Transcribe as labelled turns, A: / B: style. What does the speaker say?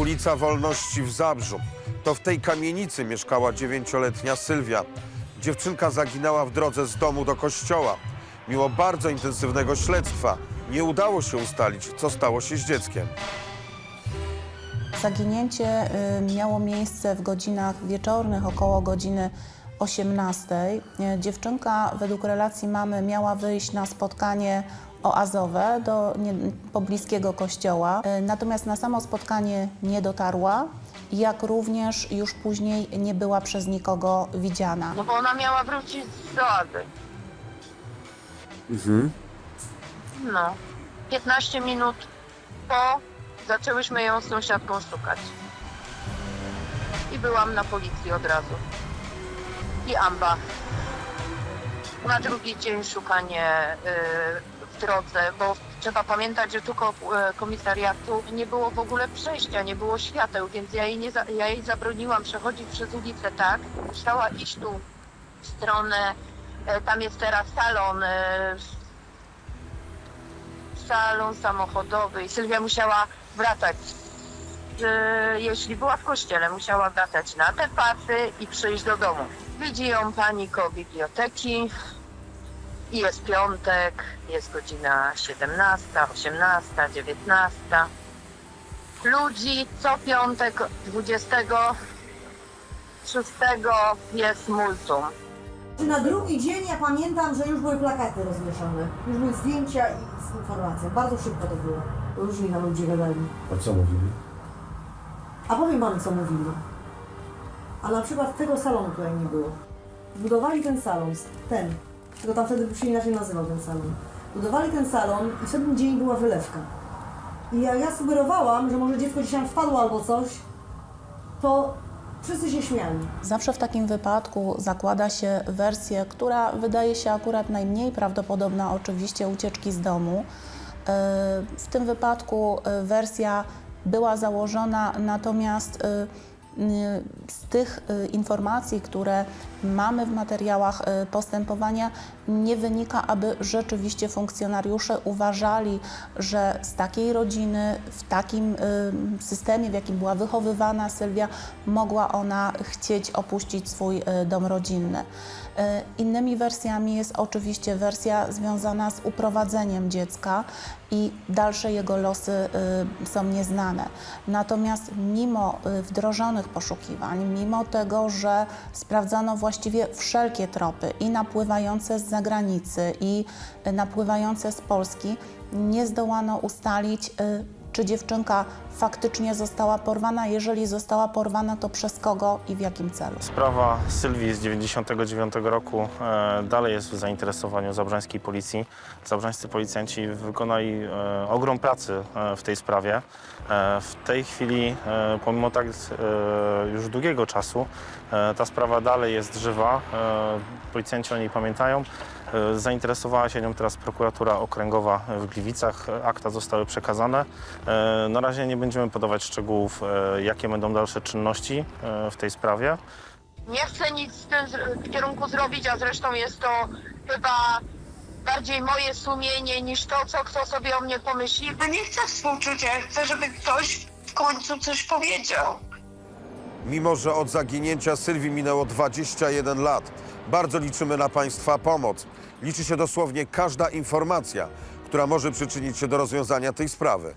A: Kamienica Wolności w Zabrzu. To w tej kamienicy mieszkała dziewięcioletnia Sylwia. Dziewczynka zaginęła w drodze z domu do kościoła. Mimo bardzo intensywnego śledztwa nie udało się ustalić, co stało się z dzieckiem.
B: Zaginięcie miało miejsce w godzinach wieczornych, około godziny 18. Y, Dziewczynka według relacji mamy miała wyjść na spotkanie oazowe do nie, pobliskiego kościoła, Y, natomiast na samo spotkanie nie dotarła, jak również już później nie była przez nikogo widziana.
C: No bo ona miała wrócić z Zoady. No. 15 minut po zaczęłyśmy ją z sąsiadką szukać. I byłam na policji od razu. I Amba. Na drugi dzień szukanie y, drodze, bo trzeba pamiętać, że tu y, komisariatu nie było w ogóle przejścia, nie było świateł, więc ja jej, nie za, ja jej zabroniłam przechodzić przez ulicę tak. Musiała iść tu w stronę, e, tam jest teraz salon, e, salon samochodowy i Sylwia musiała wracać. E, Jeśli była w kościele, musiała wracać na te pasy i przyjść do domu. Widzi ją pani koło biblioteki i jest piątek, jest godzina 17, 18, 19. Ludzi co piątek 26 jest multum.
D: Na drugi dzień ja pamiętam, że już były plakaty rozwieszone. Już były zdjęcia i z informacją. Bardzo szybko to było. Różni nam ludzie gadali.
E: A co mówili?
D: A powiem panu, co mówili. A na przykład tego salonu tutaj nie było. Budowali ten salon, ten, tylko tam wtedy się inaczej nazywał ten salon. Budowali ten salon i w ten dzień była wylewka. I jak ja sugerowałam, że może dziecko tam wpadło albo coś, to wszyscy się śmiali.
B: Zawsze w takim wypadku zakłada się wersję, która wydaje się akurat najmniej prawdopodobna, oczywiście ucieczki z domu. E, W tym wypadku e, wersja była założona, natomiast e, z tych e, informacji, które mamy w materiałach e, postępowania, nie wynika, aby rzeczywiście funkcjonariusze uważali, że z takiej rodziny, w takim systemie, w jakim była wychowywana Sylwia, mogła ona chcieć opuścić swój dom rodzinny. Innymi wersjami jest oczywiście wersja związana z uprowadzeniem dziecka i dalsze jego losy e, są nieznane. Natomiast mimo e, wdrożonych poszukiwań, mimo tego, że sprawdzano właściwie wszelkie tropy i napływające z zagranicy i e, napływające z Polski, nie zdołano ustalić, czy dziewczynka faktycznie została porwana. Jeżeli została porwana, to przez kogo i w jakim celu.
F: Sprawa Sylwii z 99 roku e, dalej jest w zainteresowaniu zabrzańskiej policji. Zabrzańscy policjanci wykonali e, ogrom pracy e, w tej sprawie. E, w tej chwili, e, pomimo tak e, już długiego czasu, e, ta sprawa dalej jest żywa. E, policjanci o niej pamiętają. E, Zainteresowała się nią teraz prokuratura okręgowa w Gliwicach. Akta zostały przekazane. E, Na razie nie będziemy podawać szczegółów, e, jakie będą dalsze czynności e, w tej sprawie.
C: Nie chcę nic w tym w kierunku zrobić, a zresztą jest to chyba bardziej moje sumienie niż to, co kto sobie o mnie pomyśli.
G: Ja nie chcę współczucia, chcę, żeby ktoś w końcu coś powiedział.
A: Mimo, że od zaginięcia Sylwii minęło 21 lat, bardzo liczymy na Państwa pomoc. Liczy się dosłownie każda informacja, która może przyczynić się do rozwiązania tej sprawy.